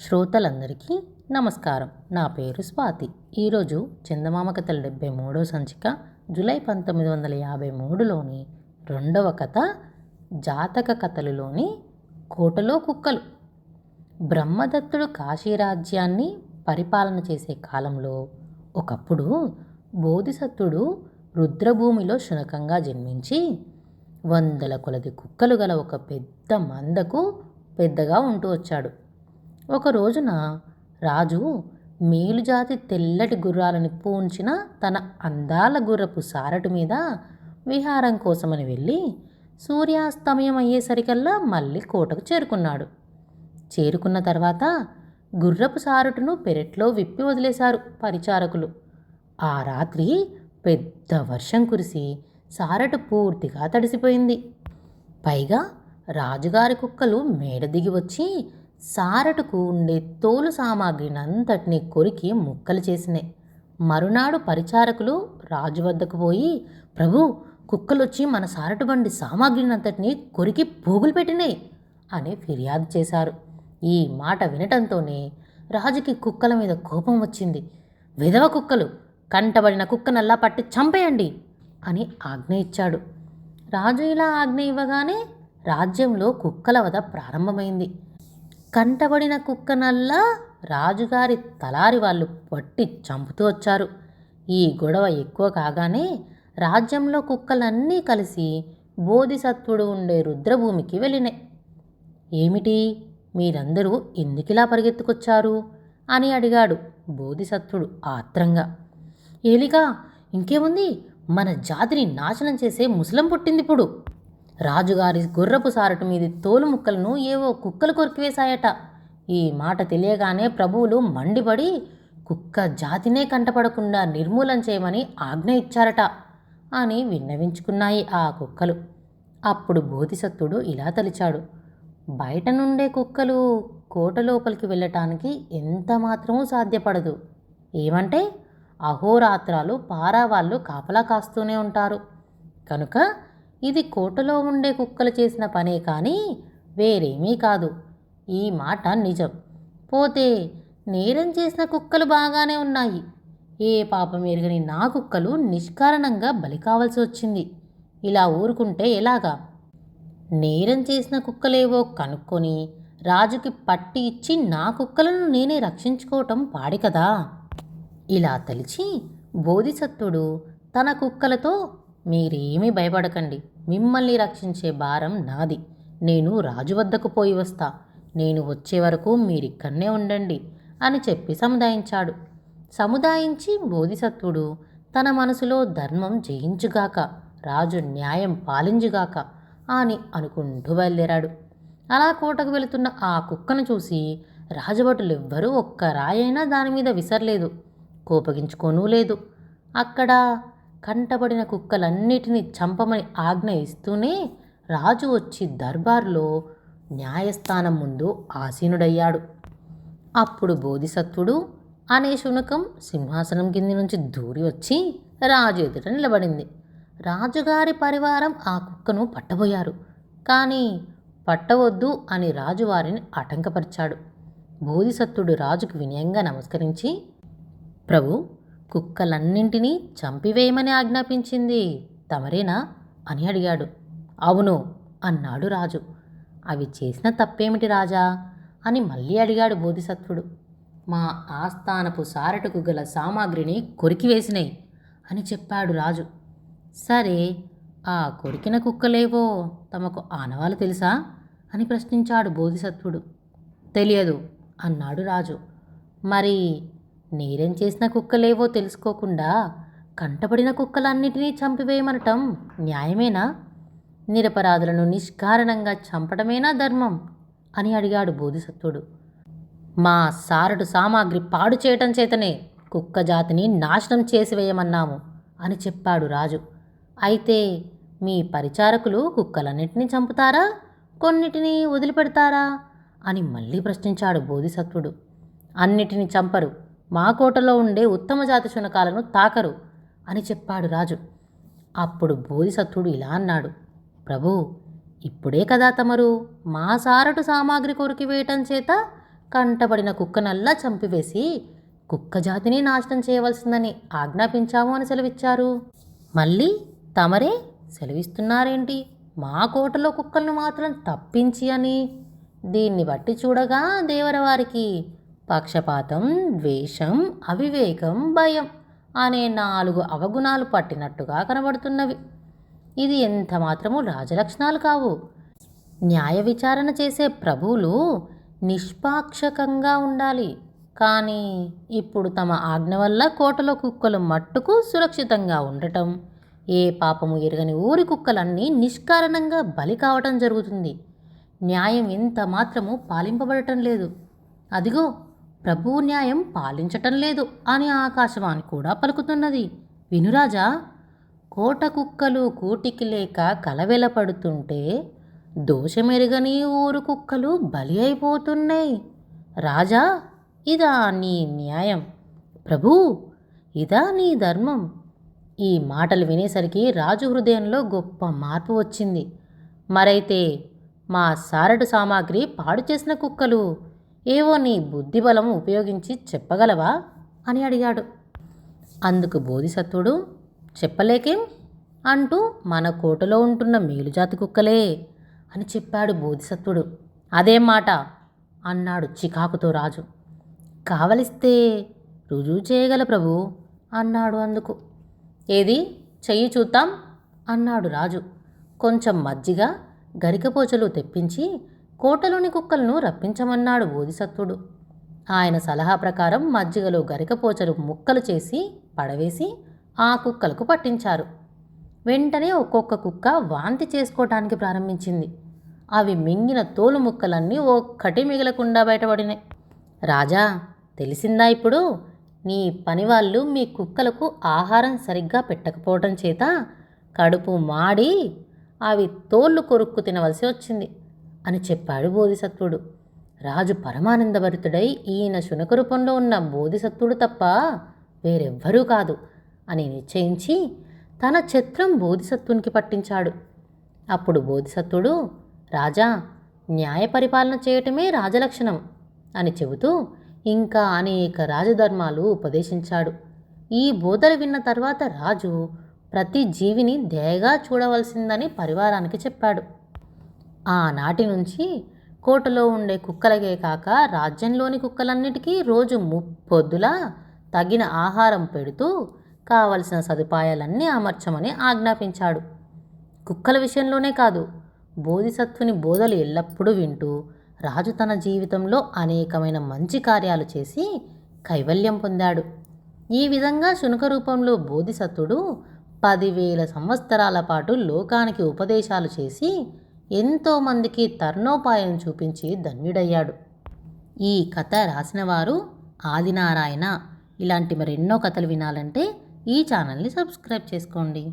శ్రోతలందరికీ నమస్కారం. నా పేరు స్వాతి. ఈరోజు చందమామ కథల డెబ్బై మూడో సంచిక జూలై పంతొమ్మిది వందల యాభై మూడులోని రెండవ కథ జాతక కథలులోని కోటలో కుక్కలు. బ్రహ్మదత్తుడు కాశీరాజ్యాన్ని పరిపాలన చేసే కాలంలో ఒకప్పుడు బోధిసత్తుడు రుద్రభూమిలో శునకంగా జన్మించి వందల కొలది కుక్కలు గల ఒక పెద్ద మందకు పెద్దగా ఉంటూ వచ్చాడు. ఒక రోజున రాజు మేలుజాతి తెల్లటి గుర్రాలను పూంచిన తన అందాల గుర్రపు సారటు మీద విహారం కోసమని వెళ్ళి సూర్యాస్తమయం అయ్యేసరికల్లా మళ్ళీ కోటకు చేరుకున్నాడు. చేరుకున్న తర్వాత గుర్రపు సారటును పెరట్లో విప్పి వదిలేశారు పరిచారకులు. ఆ రాత్రి పెద్ద వర్షం కురిసి సారటు పూర్తిగా తడిసిపోయింది. పైగా రాజుగారి కుక్కలు మేడ దిగి వచ్చి సారటుకు ఉండే తోలు సామాగ్రిని అంతటినీ కొరికి ముక్కలు చేసినాయి. మరునాడు పరిచారకులు రాజు వద్దకు పోయి ప్రభు కుక్కలొచ్చి మన సారటు బండి సామాగ్రిని అంతటినీ కొరికి పోగులు పెట్టినాయి అని ఫిర్యాదు చేశారు. ఈ మాట వినటంతోనే రాజుకి కుక్కల మీద కోపం వచ్చింది. విధవ కుక్కలు కంటబడిన కుక్కనల్లా పట్టి చంపేయండి అని ఆజ్ఞ ఇచ్చాడు. రాజు ఇలా ఆజ్ఞ ఇవ్వగానే రాజ్యంలో కుక్కల వధ ప్రారంభమైంది. కంటబడిన కుక్కనల్లా రాజుగారి తలారి వాళ్ళు పట్టి చంపుతూ వచ్చారు. ఈ గొడవ ఎక్కువ కాగానే రాజ్యంలో కుక్కలన్నీ కలిసి బోధిసత్వుడు ఉండే రుద్రభూమికి వెళ్ళినాయి ఏమిటి? మీరందరూ ఎందుకిలా పరిగెత్తుకొచ్చారు? అని అడిగాడు బోధిసత్వుడు ఆత్రంగా. ఏలిగా ఇంకేముంది? మన జాతిని నాశనం చేసే ముసలం పుట్టింది ఇప్పుడు రాజుగారి గుర్రపు సారటు మీది తోలు ముక్కలను ఏవో కుక్కలు కొరికివేశాయట. ఈ మాట తెలియగానే ప్రభువులు మండిపడి కుక్క జాతినే కంటపడకుండా నిర్మూలన చేయమని ఆజ్ఞ ఇచ్చారట అని విన్నవించుకున్నాయి ఆ కుక్కలు. అప్పుడు బోధిసత్వుడు ఇలా తలిచాడు. బయట నుండే కుక్కలు కోట లోపలికి వెళ్ళటానికి ఎంత మాత్రమూ సాధ్యపడదు. ఏమంటే అహోరాత్రాలు పారావాళ్ళు కాపలా కాస్తూనే ఉంటారు. కనుక ఇది కోటలో ఉండే కుక్కలు చేసిన పనే కానీ వేరేమీ కాదు. ఈ మాట నిజం. పోతే నేరం చేసిన కుక్కలు బాగానే ఉన్నాయి. ఏ పాపం ఎరగని నా కుక్కలు నిష్కారణంగా బలి కావాల్సి వచ్చింది. ఇలా ఊరుకుంటే ఎలాగా? నేరం చేసిన కుక్కలేవో కనుక్కొని రాజుకి పట్టి ఇచ్చి నా కుక్కలను నేనే రక్షించుకోవటం పాడి కదా? ఇలా తలిచి బోధిసత్వుడు తన కుక్కలతో మీరేమీ భయపడకండి. మిమ్మల్ని రక్షించే భారం నాది. నేను రాజు వద్దకు పోయి వస్తా. నేను వచ్చే వరకు మీరిక్కడనే ఉండండి అని చెప్పి సముదాయించాడు. సముదాయించి బోధిసత్వుడు తన మనసులో ధర్మం జయించుగాక రాజు న్యాయం పాలించుగాక అని అనుకుంటూ బయలుదేరాడు. అలా కోటకు వెళుతున్న ఆ కుక్కను చూసి రాజభటులు ఎవ్వరూ ఒక్క రాయైనా దాని మీద విసరలేదు. కోపగించుకోనూ లేదు. అక్కడ కంటబడిన కుక్కలన్నిటినీ చంపమని ఆజ్ఞ ఇస్తూనే రాజు వచ్చి దర్బార్లో న్యాయస్థానం ముందు ఆసీనుడయ్యాడు. అప్పుడు బోధిసత్వుడు అనే శునకం సింహాసనం కింది నుంచి దూరి వచ్చి రాజు ఎదుట నిలబడింది. రాజుగారి పరివారం ఆ కుక్కను పట్టబోయారు. కానీ పట్టవద్దు అని రాజు వారిని ఆటంకపరిచాడు. బోధిసత్వుడు రాజుకు వినయంగా నమస్కరించి ప్రభు కుక్కలన్నింటినీ చంపివేయమని ఆజ్ఞాపించింది. తమరేనా? అని అడిగాడు. అవును అన్నాడు రాజు. అవి చేసిన తప్పేమిటి రాజా? అని మళ్ళీ అడిగాడు బోధిసత్వుడు. మా ఆస్థానపు సారటకు గల సామాగ్రిని కొరికివేసినాయి అని చెప్పాడు రాజు. సరే ఆ కొరికిన కుక్కలేవో తమకు ఆనవాలు తెలుసా? అని ప్రశ్నించాడు బోధిసత్వుడు. తెలియదు అన్నాడు రాజు. మరి నేరేం చేసిన కుక్కలేవో తెలుసుకోకుండా కంటపడిన కుక్కలన్నిటినీ చంపివేయమనటం న్యాయమేనా? నిరపరాధులను నిష్కారణంగా చంపడమేనా ధర్మం? అని అడిగాడు బోధిసత్వుడు మా సారడు సామాగ్రి పాడు చేయటం చేతనే కుక్క జాతిని నాశనం చేసివేయమన్నాము అని చెప్పాడు రాజు. అయితే మీ పరిచారకులు కుక్కలన్నిటినీ చంపుతారా? కొన్నిటిని వదిలిపెడతారా? అని మళ్ళీ ప్రశ్నించాడు బోధిసత్వుడు అన్నిటిని చంపరు. మా కోటలో ఉండే ఉత్తమ జాతి శునకాలను తాకరు అని చెప్పాడు రాజు. అప్పుడు బోధిసత్వుడు ఇలా అన్నాడు. ప్రభు ఇప్పుడే కదా తమరు మా సారటు సామాగ్రి కొరికి వేయటం చేత కంటబడిన కుక్కనల్లా చంపివేసి కుక్క జాతిని నాశనం చేయవలసిందని ఆజ్ఞాపించాము అని సెలవిచ్చారు. మళ్ళీ తమరే సెలవిస్తున్నారేంటి? మా కోటలో కుక్కలను మాత్రం తప్పించి అని దీన్ని బట్టి చూడగా దేవరవారికి పక్షపాతం ద్వేషం అవివేకం భయం అనే నాలుగు అవగుణాలు పట్టినట్టుగా కనబడుతున్నవి. ఇది ఎంత మాత్రము రాజలక్షణాలు కావు. న్యాయ విచారణ చేసే ప్రభువులు నిష్పాక్షకంగా ఉండాలి. కానీ ఇప్పుడు తమ ఆజ్ఞ వల్ల కోటలో కుక్కలు మట్టుకు సురక్షితంగా ఉండటం ఏ పాపము ఎరగని ఊరి కుక్కలన్నీ నిష్కారణంగా బలి కావటం జరుగుతుంది. న్యాయం ఎంత మాత్రము పాలింపబడటం లేదు. అదిగో ప్రభువు న్యాయం పాలించటం లేదు అని ఆకాశవాణి కూడా పలుకుతున్నది. వినురాజా కోట కుక్కలు కూటికి లేక కలవెలపడుతుంటే దోషమెరుగని ఊరు కుక్కలు బలి అయిపోతున్నాయి. రాజా ఇదా నీ న్యాయం. ప్రభూ ఇదా నీ ధర్మం. ఈ మాటలు వినేసరికి రాజు హృదయంలో గొప్ప మార్పు వచ్చింది. మరైతే మా సారడు సామాగ్రి పాడు చేసిన కుక్కలు ఏవో నీ బుద్ధిబలం ఉపయోగించి చెప్పగలవా? అని అడిగాడు. అందుకు బోధిసత్వుడు చెప్పలేకేం? అంటూ మన కోటలో ఉంటున్న మేలుజాతి కుక్కలే అని చెప్పాడు బోధిసత్వుడు అదేం మాట? అన్నాడు చికాకుతో రాజు. కావలిస్తే రుజువు చేయగల ప్రభు అన్నాడు అందుకు. ఏది? చెయ్యి చూద్దాం అన్నాడు రాజు. కొంచెం మజ్జిగ గరికపోచలు తెప్పించి కోటలోని కుక్కలను రప్పించమన్నాడు బోధిసత్వుడు ఆయన సలహా ప్రకారం మజ్జిగలో గరికపోచలు ముక్కలు చేసి పడవేసి ఆ కుక్కలకు పట్టించారు. వెంటనే ఒక్కొక్క కుక్క వాంతి చేసుకోవటానికి ప్రారంభించింది. అవి మింగిన తోలు ముక్కలన్నీ ఒక్కటి మిగలకుండా బయటపడినాయి. రాజా తెలిసిందా ఇప్పుడు? నీ పనివాళ్ళు మీ కుక్కలకు ఆహారం సరిగ్గా పెట్టకపోవటం చేత కడుపు మాడి అవి తోళ్ళు కొరుక్కు తినవలసి వచ్చింది. అని చెప్పాడు బోధిసత్వుడు. రాజు పరమానందభరితుడై ఈయన శునక రూపంలో ఉన్న బోధిసత్వుడు తప్ప వేరెవ్వరూ కాదు అని నిశ్చయించి తన ఛత్రం బోధిసత్వునికి పట్టించాడు. అప్పుడు బోధిసత్వుడు రాజా న్యాయ పరిపాలన చేయటమే రాజలక్షణం అని చెబుతూ ఇంకా అనేక రాజధర్మాలు ఉపదేశించాడు. ఈ బోధలు విన్న తర్వాత రాజు ప్రతి జీవిని దయగా చూడవలసిందని పరివారానికి చెప్పాడు. ఆనాటి నుంచి కోటలో ఉండే కుక్కలకే కాక రాజ్యంలోని కుక్కలన్నిటికీ రోజు ముప్పొద్దులా తగిన ఆహారం పెడుతూ కావలసిన సదుపాయాలన్నీ అమర్చమని ఆజ్ఞాపించాడు. కుక్కల విషయంలోనే కాదు బోధిసత్వుని బోధలు ఎల్లప్పుడూ వింటూ రాజు తన జీవితంలో అనేకమైన మంచి కార్యాలు చేసి కైవల్యం పొందాడు. ఈ విధంగా శునక రూపంలో బోధిసత్వుడు పదివేల సంవత్సరాల పాటు లోకానికి ఉపదేశాలు చేసి ఎంతోమందికి తర్ణోపాయం చూపించి ధన్యుడయ్యాడు. ఈ కథ రాసినవారు ఆదినారాయణ. ఇలాంటి మరెన్నో కథలు వినాలంటే ఈ ఛానల్ని సబ్స్క్రైబ్ చేసుకోండి.